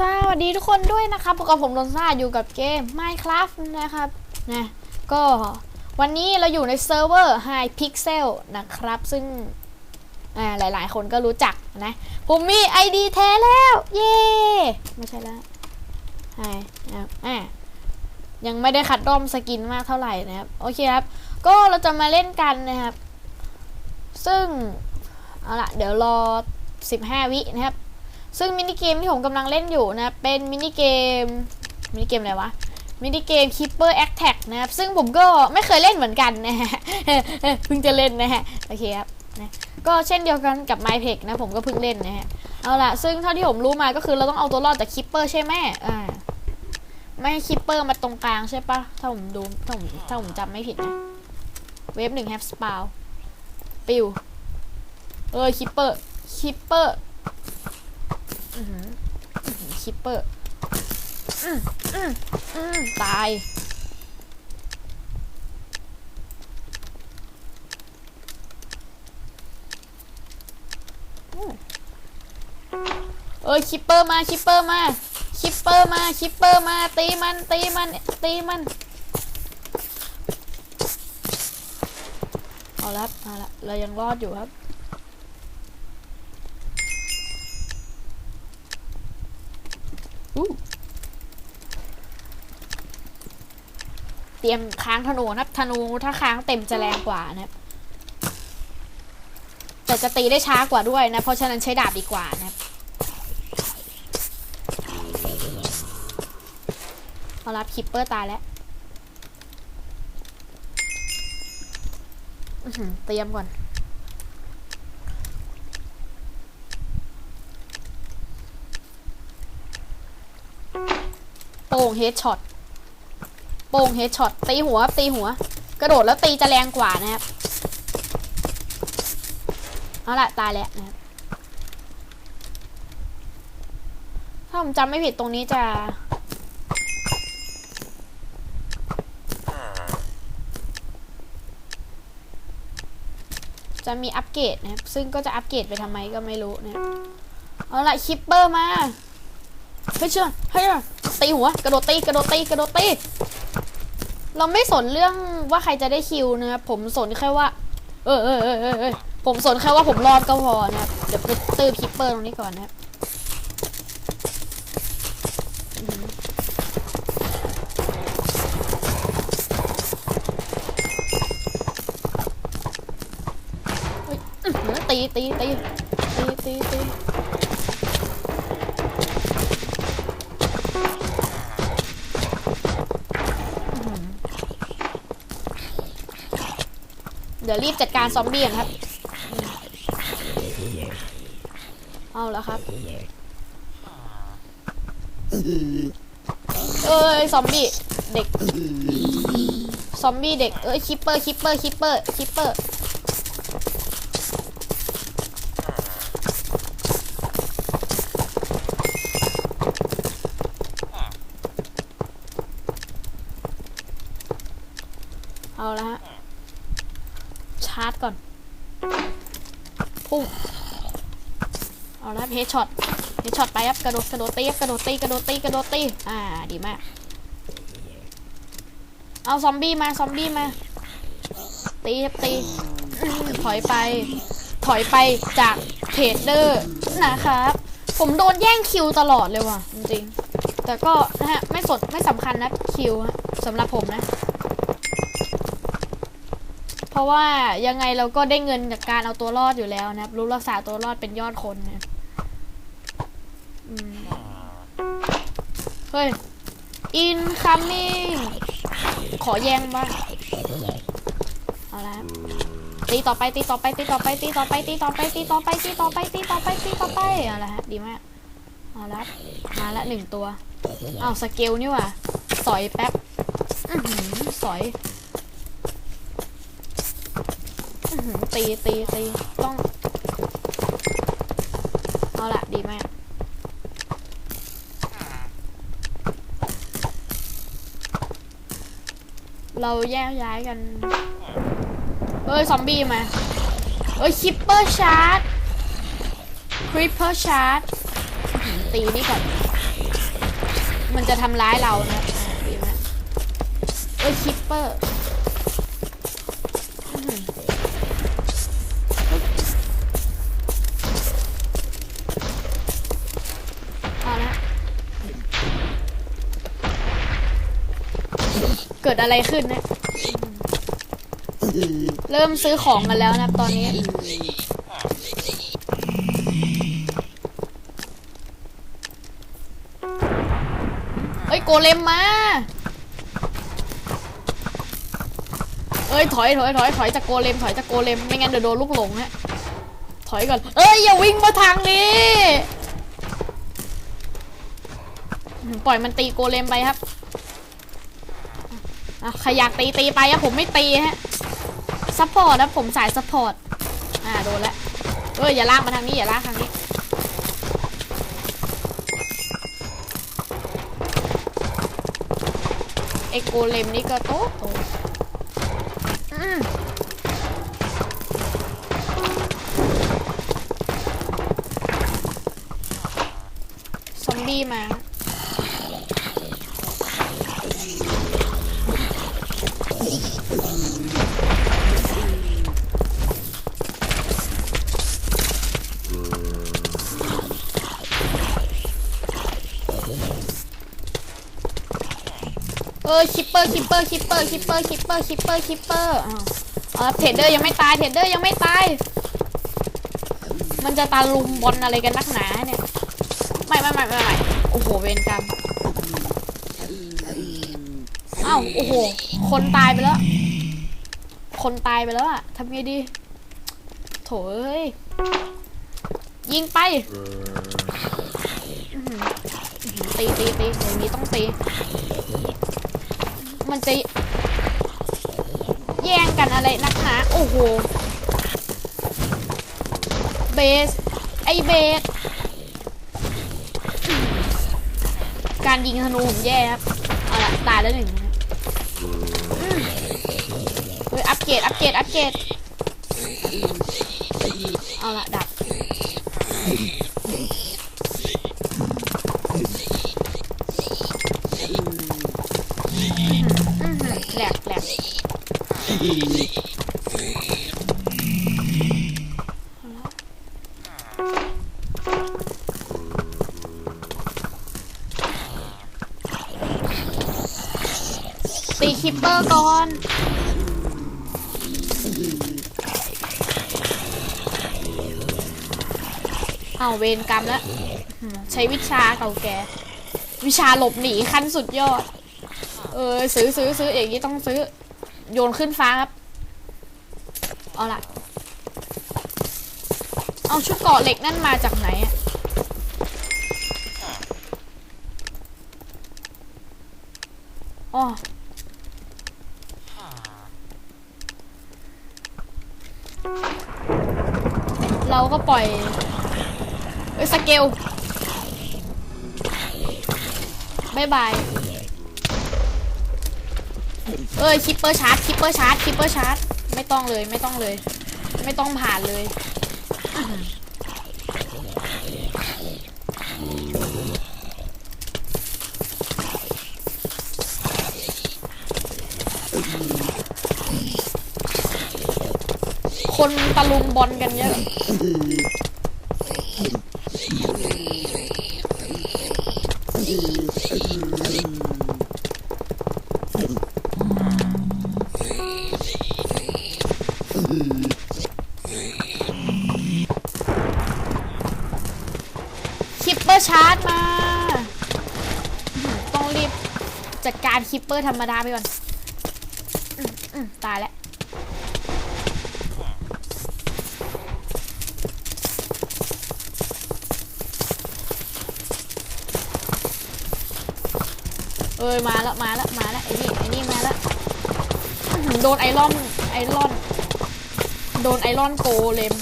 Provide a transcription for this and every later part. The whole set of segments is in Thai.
สวัสดีทุกคนด้วยนะครับพบกับผมโดนซ่าอยู่กับเกม Minecraft นะครับนะก็วันนี้เราอยู่ในเซิร์ฟเวอร์ High Pixel นะครับ ซึ่งอ่าหลายๆ คนก็รู้จักนะ ผมมี ID แท้แล้ว เย้ไม่ใช่แล้วไฮนะครับอ่ายังไม่ได้คัดด้อมสกินมากเท่าไหร่นะครับ โอเคครับ ก็เราจะมาเล่นกันนะครับ ซึ่ง เอาละเดี๋ยวรอ 15 วินะครับ ซึ่งมินิเกมที่ผมกำลังเล่นอยู่นะเป็นมินิเกมมินิเกมอะไรวะมินิเกม Keeper Attack นะครับ ซึ่งผมก็ไม่เคยเล่นเหมือนกันนะฮะเพิ่งจะเล่นนะฮะ โอเคครับนะก็เช่นเดียวกันกับ My p e c นะผมก็เพิ่งเล่นนะฮะ เอาละซึ่งเท่าที่ผมรู้มาก็คือเราต้องเอาตัวรอดจาก Keeper ใช่ไหมอ่าไม่ให้ Keeper มาตรงกลางใช่ปะถ้าผมดูถ้าผมถ้าผมจำไม่ผิดนะ เวฟหนึ่งแฮปสปาวปิวเออ Keeper Keeper อือหืออื้อหือ คิปเปอร์อืมอืมอืมตาย เอ้ยคิปเปอร์มาคิปเปอร์มาคิปเปอร์มาคิปเปอร์มาตีมันตีมันตีมัน เอาละเอาละเรายังรอดอยู่ครับ เตรียมค้างธนูนะครับธนูถ้าค้างเต็มจะแรงกว่านะครับ แต่จะตีได้ช้ากว่าด้วยนะ เพราะฉะนั้นใช้ดาบดีกว่านะครับเอารับคิปเปอร์ตายแล้วเตรียมก่อน ป่งเฮดช็อตโป่งเฮดช็อตตีหัวครับตีหัว กระโดดแล้วตีจะแรงกว่านะครับ เอาละตายแล้วนะครับถ้าผมจำไม่ผิดตรงนี้จะ จะมีอัปเกรดนะครับ ซึ่งก็จะอัปเกรดไปทำไมก็ไม่รู้นะเอาละคิปเปอร์มาเฮ้ยเชื่อเฮ้ย ตีหัว กระโดดตีกระโดดตีกระโดดตีเราไม่สนเรื่องว่าใครจะได้คิวนะครับผมสนแค่ว่า เออเออเออเออผมสนแค่ว่าผมรอดก็พอนะครับเดี๋ยวไปตื้อคิปเปอร์ตรงนี้ก่อนนะครับตีตีตีตีตีตี เดี๋ยวรีบจัดการซอมบี้นะครับ เอาแล้วครับ เอ้ยซอมบี้เด็ก ซอมบี้เด็ก เอ้ยคิปเปอร์คิปเปอร์คิปเปอร์คิปเปอร์ เอาแล้วฮะ ชาร์จ ก่อนพุ่งเอาละเฮดช็อตเฮดช็อตไปครับกระโดดกระโดดตีกระโดดตีกระโดดตีกระโดดตีอ่าดีมาก เอาซอมบี้มาซอมบี้มาตีครับตีถอยไป ถอยไปจากเทรดเดอร์นะครับ ผมโดนแย่งคิวตลอดเลยว่ะ จริง แต่ก็นะฮะ ไม่สดไม่สำคัญนะคิวสำหรับผมนะ เพราะว่ายังไงเราก็ได้เงินจากการเอาตัวรอดอยู่แล้วนะครับ รู้รักษาตัวรอดเป็นยอดคนนะเฮ้ย incoming ขอแย่งบ้างเอาละตีต่อไปตีต่อไปตีต่อไปตีต่อไปตีต่อไปตีต่อไปตีต่อไปตีต่อไปตีต่อไปเอาละฮะดีมากเอาละมาละหนึ่งตัวเอาสเกลนี่ว่ะสอยแป๊บอือสอย อื้อหือ ตีตีตีต้อง เอาละดีมากเราแยกย้ายกัน เอ้ย ซอมบี้มา เอ้ย คิปเปอร์ชาร์จคริปเปอร์ชาร์จตีนี่ก่อน มันจะทำร้ายเรานะดีไหมเอ้ย คิปเปอร์ เกิดอะไรขึ้นนะ เริ่มซื้อของกันแล้วนะตอนนี้เอ้ย โกเลมมาเอ้ย ถอยถอยถอยถอยจากโกเลมถอยจากโกเลมไม่งั้นเดี๋ยวโดนลูกหลงฮะ ถอยก่อน เอ้ย อย่าวิ่งมาทางนี้ ปล่อยมันตีโกเลมไปครับ ใครอยากตีตีไปอะผมไม่ตีฮะซัพพอร์ตนะผมสายซัพพอร์ตอ่าโดนแล้วเอ้ยอย่าลากมาทางนี้อย่าลากทางนี้ไอโกเลมนี่ก็โตโตซอมบี้มา เออคิปเปอร์คิปเปอร์คิปเปอร์คิปเปอร์คิปเปอร์คิปเปอร์คิปเปอร์อ๋อเทรดเดอร์ยังไม่ตายเทรดเดอร์ยังไม่ตาย มันจะตาลุมบอลอะไรกันนักหนาเนี่ย ไม่ไม่ไม่ไม่โอ้โหเวรกรรมาวโอ้โห คนตายไปแล้ว คนตายไปแล้วอะทำไงดี โถเอ้ย ยิงไปอื้อหืออื้อหือตีตีตีอย่างนี้ต้องตี มันจะแย่งกันอะไรนักหนาโอ้โห เบส ไอเบส การยิงธนูผมแย่ครับ เอาละตายแล้วหนึ่ง อัปเกรดอัปเกรดอัปเกรดเอาละดับอื้อหือแหลกแหลกตีคิปเปอร์ก่อน เอาเวรกรรมแล้ว ใช้วิชาเก่าแก่วิชาหลบหนีขั้นสุดยอด เออซื้อซื้อซื้ออย่างนี้ต้องซื้อ โยนขึ้นฟ้าครับ เอาล่ะเอาชุดเกาะเหล็กนั่นมาจากไหนอะอ๋อเราก็ปล่อย เอ้ยสเกลบายบายเอ้ยคิปเปอร์ชาร์จคิปเปอร์ชาร์จคิปเปอร์ชาร์จไม่ต้องเลยไม่ต้องเลย ไม่ต้องผ่านเลยคนตะลุมบอลกันเยอะ คิปเปอร์ชาร์จมาต้องรีบจัดการคิปเปอร์ธรรมดาไปก่อนออตายแล้วเอ้ยมาแล้วมาแล้วมาแล้วไอ้นี่ไอ้นี่มาแล้วโดนไอรอนไอรอน โดนไอรอนโกเลม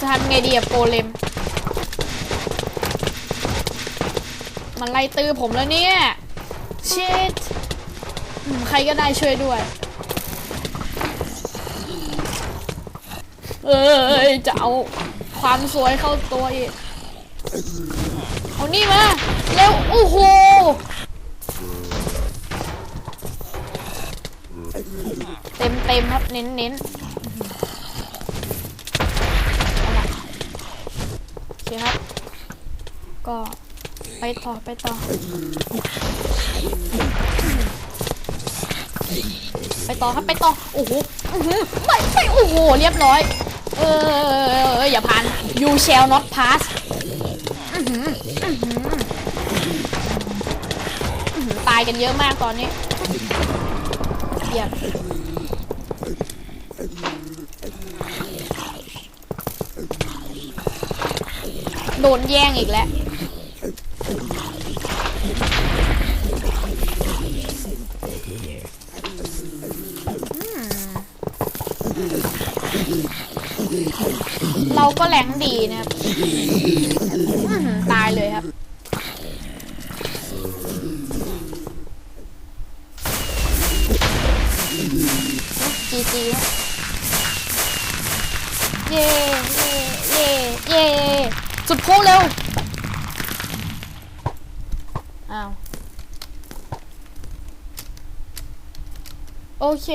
จะทำไงดีอะโกเลม มันไล่ตื้อผมแล้วเนี่ยชิตใครก็ได้ช่วยด้วย เอ้ยจะเอาความสวยเข้าตัวอีก เอานี่มา เร็ว โอ้โหเต็มเต็มครับ เน้นเน้นเอาล่ะโอ เคครับ ก็ไปต่อไปต่อ ไปต่อครับไปต่อ โอ้โหอื้อหือไปไปโอ้โห เรียบร้อย เออเอย่าผ่าน you shall not pass ตายกันเยอะมากตอนนี้เยี่ยม โดนแย่งอีกแล้ว เราก็แหลงดีนะครับอื้อหือตายเลยครับ จีจีเย่เย่เย่เย่สุดโพเร็ว อ้าว โอ เค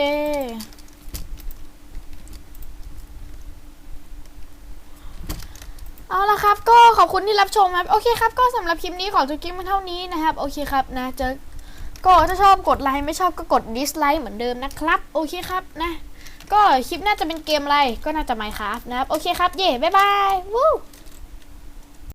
เอาละครับ ก็ขอบคุณที่รับชมครับ โอเคครับ ก็สำหรับคลิปนี้ขอจบคลิปมาเท่านี้นะครับ โอเคครับนะเจอก็ถ้าชอบกดไลค์ไม่ชอบก็กดดิสไลค์เหมือนเดิมนะครับ โอเคครับนะ ก็คลิปน่าจะเป็นเกมอะไร ก็น่าจะ Minecraft นะครับ โอเคครับ เย่บ๊ายบาย วู้